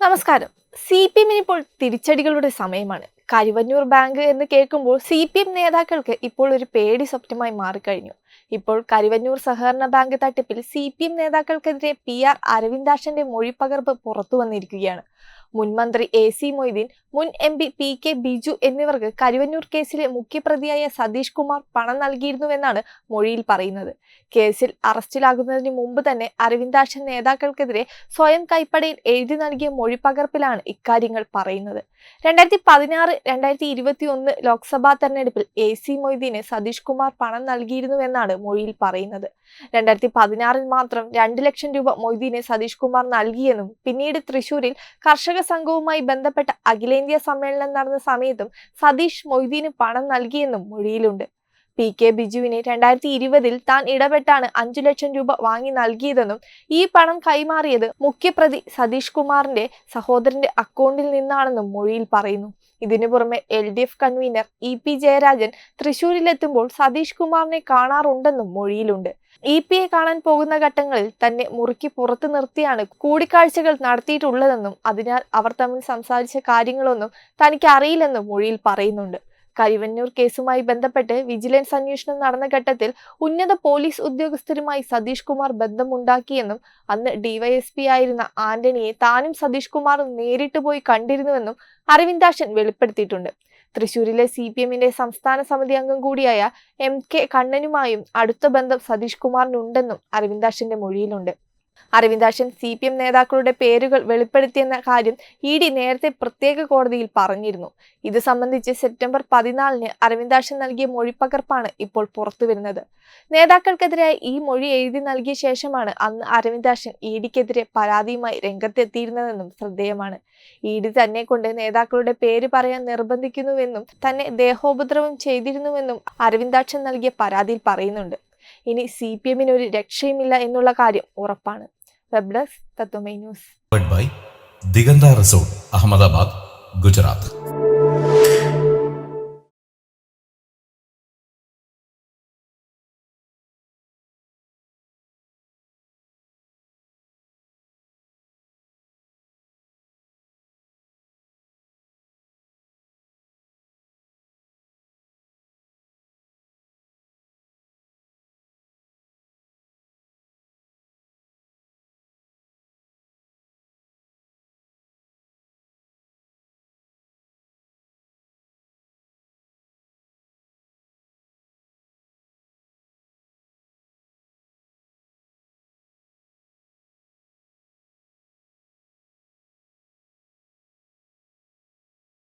നമസ്കാരം. C P എമ്മിന് ഇപ്പോൾ തിരിച്ചടികളുടെ സമയമാണ്. കരുവന്നൂർ ബാങ്ക് എന്ന് കേൾക്കുമ്പോൾ സി പി എം നേതാക്കൾക്ക് ഇപ്പോൾ ഒരു പേടി സ്വപ്നമായി മാറിക്കഴിഞ്ഞു. ഇപ്പോൾ കരുവന്നൂർ സഹകരണ ബാങ്ക് തട്ടിപ്പിൽ സി പി എം നേതാക്കൾക്കെതിരെ പി ആർ അരവിന്ദാക്ഷന്റെ മൊഴിപ്പകർപ്പ് പുറത്തു വന്നിരിക്കുകയാണ്. മുൻ മന്ത്രി എ സി മൊയ്തീൻ മുൻ M P P K Biju എന്നിവർക്ക് കരുവന്നൂർ കേസിലെ മുഖ്യപ്രതിയായ സതീഷ് കുമാർ പണം നൽകിയിരുന്നുവെന്നാണ് മൊഴിയിൽ പറയുന്നത്. കേസിൽ അറസ്റ്റിലാകുന്നതിന് മുമ്പ് തന്നെ അരവിന്ദാക്ഷൻ നേതാക്കൾക്കെതിരെ സ്വയം കൈപ്പടയിൽ എഴുതി നൽകിയ മൊഴിപ്പകർപ്പിലാണ് ഇക്കാര്യങ്ങൾ പറയുന്നത്. രണ്ടായിരത്തി പതിനാറ് രണ്ടായിരത്തി ഇരുപത്തി ഒന്ന് ലോക്സഭാ തെരഞ്ഞെടുപ്പിൽ എ സി മൊയ്തീന് സതീഷ് കുമാർ പണം നൽകിയിരുന്നുവെന്നാണ് മൊഴിയിൽ പറയുന്നത്. രണ്ടായിരത്തി പതിനാറിൽ മാത്രം രണ്ട് ലക്ഷം രൂപ മൊയ്തീനെ സതീഷ് കുമാർ നൽകിയെന്നും പിന്നീട് തൃശൂരിൽ കർഷക സംഘവുമായി ബന്ധപ്പെട്ട അഖിലേന്ത്യാ സമ്മേളനം നടന്ന സമയത്തും സതീഷ് മൊയ്തീന് പണം നൽകിയെന്നും മൊഴിയിലുണ്ട്. പി കെ ബിജുവിനെ രണ്ടായിരത്തി ഇരുപതിൽ താൻ ഇടപെട്ടാണ് അഞ്ചു ലക്ഷം രൂപ വാങ്ങി നൽകിയതെന്നും ഈ പണം കൈമാറിയത് മുഖ്യപ്രതി സതീഷ് കുമാറിന്റെ സഹോദരന്റെ അക്കൗണ്ടിൽ നിന്നാണെന്നും മൊഴിയിൽ പറയുന്നു. ഇതിനു പുറമെ L D F convener E P Jayarajan തൃശൂരിലെത്തുമ്പോൾ Satheesh കുമാറിനെ കാണാറുണ്ടെന്നും മൊഴിയിലുണ്ട്. ഇ പി എ കാണാൻ പോകുന്ന ഘട്ടങ്ങളിൽ തന്നെ മുറുക്കി പുറത്തു നിർത്തിയാണ് കൂടിക്കാഴ്ചകൾ നടത്തിയിട്ടുള്ളതെന്നും അതിനാൽ അവർ തമ്മിൽ സംസാരിച്ച കാര്യങ്ങളൊന്നും തനിക്ക് അറിയില്ലെന്നും മൊഴിയിൽ പറയുന്നുണ്ട്. കരിവന്നൂർ കേസുമായി ബന്ധപ്പെട്ട് വിജിലൻസ് അന്വേഷണം നടന്ന ഘട്ടത്തിൽ ഉന്നത പോലീസ് ഉദ്യോഗസ്ഥരുമായി സതീഷ് കുമാർ ബന്ധമുണ്ടാക്കിയെന്നും അന്ന് ഡിവൈഎസ്പി ആയിരുന്ന ആന്റണിയെ താനും സതീഷ് കുമാറും നേരിട്ട് പോയി കണ്ടിരുന്നുവെന്നും അരവിന്ദാശൻ വെളിപ്പെടുത്തിയിട്ടുണ്ട്. തൃശൂരിലെ സി പി എമ്മിന്റെ സംസ്ഥാന സമിതി അംഗം കൂടിയായ എം കെ കണ്ണനുമായും അടുത്ത ബന്ധം സതീഷ് കുമാറിനുണ്ടെന്നും അരവിന്ദാശന്റെ മൊഴിയിലുണ്ട്. അരവിന്ദാക്ഷൻ സി പി എം നേതാക്കളുടെ പേരുകൾ വെളിപ്പെടുത്തിയെന്ന കാര്യം ഇ ഡി നേരത്തെ പ്രത്യേക കോടതിയിൽ പറഞ്ഞിരുന്നു. ഇത് സംബന്ധിച്ച് സെപ്റ്റംബർ പതിനാലിന് അരവിന്ദാക്ഷൻ നൽകിയ മൊഴിപ്പകർപ്പാണ് ഇപ്പോൾ പുറത്തുവരുന്നത്. നേതാക്കൾക്കെതിരായി ഈ മൊഴി എഴുതി നൽകിയ ശേഷമാണ് അന്ന് അരവിന്ദാശൻ ഇ ഡിക്കെതിരെ പരാതിയുമായി രംഗത്തെത്തിയിരുന്നതെന്നും ശ്രദ്ധേയമാണ്. ഇ ഡി തന്നെ കൊണ്ട് നേതാക്കളുടെ പേര് പറയാൻ നിർബന്ധിക്കുന്നുവെന്നും തന്നെ ദേഹോപദ്രവം ചെയ്തിരുന്നുവെന്നും അരവിന്ദാക്ഷൻ നൽകിയ പരാതിയിൽ പറയുന്നുണ്ട്. ഇനി സി പി എമ്മിന് ഒരു രക്ഷയുമില്ല എന്നുള്ള കാര്യം ഉറപ്പാണ്. Web desk Tatwamayi news by Diganta resort Ahmedabad Gujarat